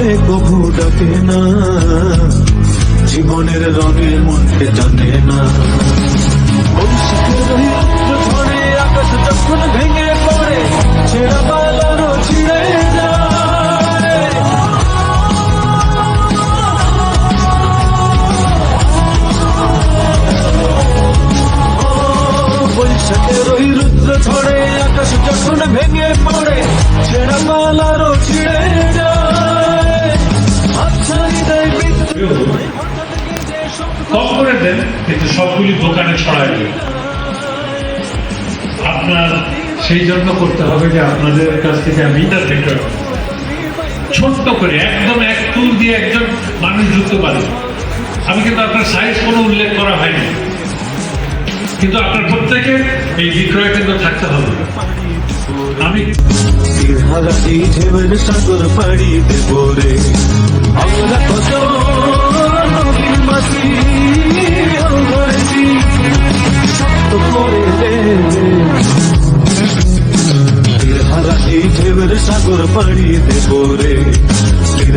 ভুলে কবু ডাকে না। জীবনের রঙে মনকে জানে না। ভেঙে পড়ে, ছেঁড়া ওই রুদ্র ঝড়ে আকাশ যখন ভেঙে পড়ে, ছেঁড়া কম করে দেন, কিন্তু সবগুলি দোকানে ছড়ায় দেন। আপনার সেই জন্য করতে হবে যে আপনাদের কাছ থেকে আমি হবে। ছোট্ট করে, একদম এক তুল দিয়ে একজন মানুষ ঢুকতে পারে। আমি কিন্তু আপনার সাইজ কোনো উল্লেখ করা হয়নি। কিন্তু আপনার প্রত্যেকে এই বিক্রয় কেন্দ্র থাকতে হবে। আমি ঢেউয়ের সাগর পাড়ি দেব রে। আমরা কত হারা এই ঢেবের সাগর পাড়ি দেব রে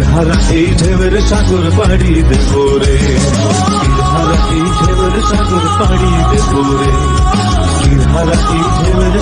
হারা এই ঢেবের সাগর পাড়ি দেব রে হারা এই ঢেবের সাগর পাড়ি দেব রে হারা এই ঢেবের